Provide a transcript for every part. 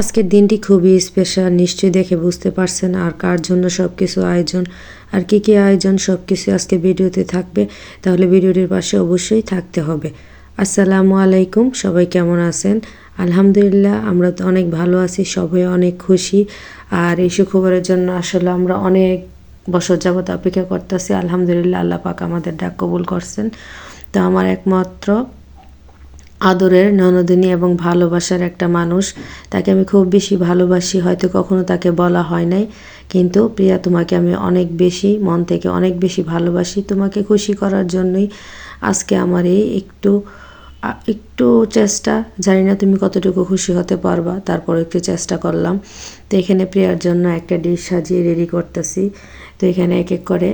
আজকের দিনটি খুবই স্পেশাল নিশ্চয়ই দেখে বুঝতে পারছেন আর কার জন্য সব কিছু আয়োজন আর কী কী আয়োজন সব কিছু আজকে ভিডিওতে থাকবে। তাহলে ভিডিওটির পাশে অবশ্যই থাকতে হবে। আসসালামু আলাইকুম, সবাই কেমন আছেন? আলহামদুলিল্লাহ, আমরা তো অনেক ভালো আছি, সবাই অনেক খুশি। আর এই সুখবরের জন্য আসলে আমরা অনেক বছর যাবত অপেক্ষা করতেছি। আলহামদুলিল্লাহ, আল্লাহ পাক আমাদের ডাক কবুল করছেন। তো আমার একমাত্র আদরের, ননদিনী এবং ভালোবাসার একটা মানুষ। তাকে আমি খুব বেশি ভালোবাসি, হয়তো কখনো তাকে বলা হয় নাই। কিন্তু প্রিয়া, তোমাকে আমি অনেক বেশি, মন থেকে অনেক বেশি ভালোবাসি তোমাকে খুশি করার জন্যই। আজকে আমার এই একটু একটু চেষ্টা, জানি না তুমি কতটুকু খুশি হতে পারবা, তারপর একটু চেষ্টা করলাম। তো এখানে প্রিয়ার জন্য একটা ডিশ সাজিয়ে রেডি করতেছি। তো এখানে এক এক করে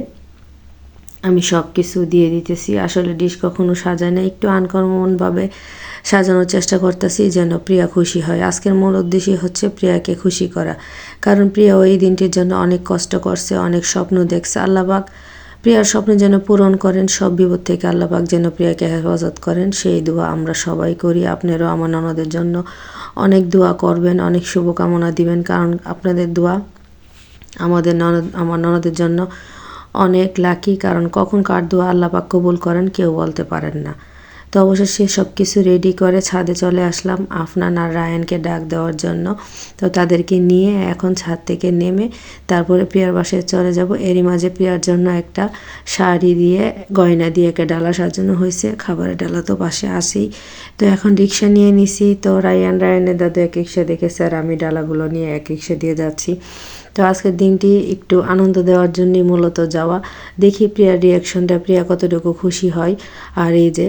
আমি সব কিছু দিয়ে দিতেছি। আসলে ডিশ কখনো সাজায় না। একটু আনকমনভাবে সাজানোর চেষ্টা করতেছি যেন প্রিয়া খুশি হয়। আজকের মূল উদ্দেশ্যই হচ্ছে প্রিয়াকে খুশি করা। কারণ প্রিয়া ওই দিনটির জন্য অনেক কষ্ট করছে, অনেক স্বপ্ন দেখছে। আল্লাহবাক প্রিয়ার স্বপ্ন যেন পূরণ করেন, সব বিপদ থেকে আল্লাহবাক যেন প্রিয়াকে হেফাজত করেন। সেই দোয়া আমরা সবাই করি। আপনারও আমার ননদের জন্য অনেক দোয়া করবেন, অনেক শুভকামনা দিবেন। কারণ আপনাদের দোয়া আমাদের ননদ, আমার ননদের জন্য অনেক লাকি কারণ কখন কার দোয়া আল্লাপাক কবুল করেন কেউ বলতে পারেন না। তো অবশেষে সব কিছু রেডি করে ছাদে চলে আসলাম আফনান আর রায়ানকে ডাক দেওয়ার জন্য। তো তাদেরকে নিয়ে এখন ছাদ থেকে নেমে তারপরে প্রিয়ার বাসায় চলে যাব। এরই মাঝে প্রিয়ার জন্য একটা শাড়ি দিয়ে, গয়না দিয়ে একটা ডালা সাজানো হয়েছে। খাবারের ডালা তো পাশে আসেই তো এখন রিক্সা নিয়ে নিছি। তো রায়ান, রায়ানের দাদু এক রিক্সা দেখেছে আর আমি ডালাগুলো নিয়ে এক রিক্সা দিয়ে যাচ্ছি। তো আজকের দিনটি একটু আনন্দ দেওয়ার জন্যই মূলত যাওয়া। দেখি প্রিয়ার রিয়াকশনটা প্রিয়া কতটুকু খুশি হয়। আর এই যে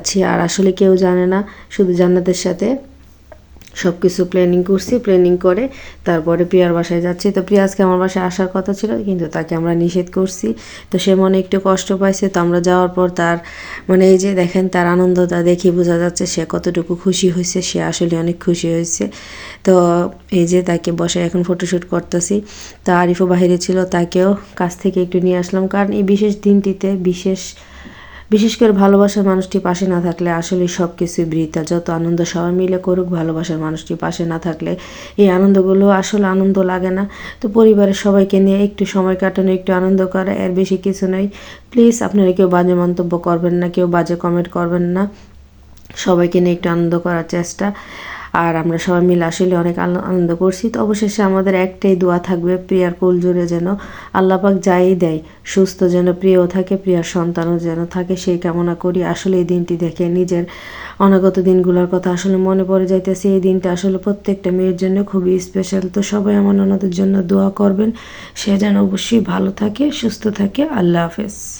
যাচ্ছি আর আসলে কেউ জানে না, শুধু জান্নাতের সাথে সব কিছু প্ল্যানিং করছি প্ল্যানিং করে তারপরে প্রিয়ার বাসায় যাচ্ছি। তো প্রিয়া আজকে আমার বাসায় আসার কথা ছিল, কিন্তু তাকে আমরা নিষেধ করছি। তো সে মনে একটু কষ্ট পাইছে, তো আমরা যাওয়ার পর তার মানে এই যে দেখেন তার আনন্দটা দেখে বোঝা যাচ্ছে সে কতটুকু খুশি হয়েছে, সে আসলে অনেক খুশি হয়েছে। তো এই যে তাকে বসে এখন ফটোশ্যুট করতেছি। তো আরিফও বাহিরে ছিল, তাকেও কাছ থেকে একটু নিয়ে আসলাম। কারণ এই বিশেষ দিনটিতে বিশেষ বিশেষ করে ভালোবাসার মানুষটি পাশে না থাকলে আসলে সব কিছুই বৃথা। যত আনন্দ সবাই মিলে করুক, ভালোবাসার মানুষটি পাশে না থাকলে এই আনন্দগুলো আসলে আনন্দ লাগে না। তো পরিবারের সবাইকে নিয়ে একটু সময় কাটানো, একটু আনন্দ করা, এর বেশি কিছু নয়। প্লিজ আপনারা কেউ বাজে মন্তব্য করবেন না, কেউ বাজে কমেন্ট করবেন না। সবাইকে নিয়ে একটু আনন্দ করার চেষ্টা। আর আমরা সবাই মিলে আসলে অনেক আনন্দ করছি। তো অবশেষে আমাদের একটাই দোয়া থাকবে, প্রিয়ার কোল জুড়ে যেন আল্লাপাক যাই দেয়, সুস্থ যেন প্রিয়ও থাকে, প্রিয়ার সন্তানও যেন থাকে, সেই কামনা করি। আসলে এই দিনটি দেখে নিজের অনাগত দিনগুলোর কথা আসলে মনে পড়ে যাইতেছে। এই দিনটা আসলে প্রত্যেকটা মেয়ের জন্য খুবই স্পেশাল তো সবাই আমার ওনাদের জন্য দোয়া করবেন। সে যেন অবশ্যই ভালো থাকে, সুস্থ থাকে। আল্লাহ হাফেজ।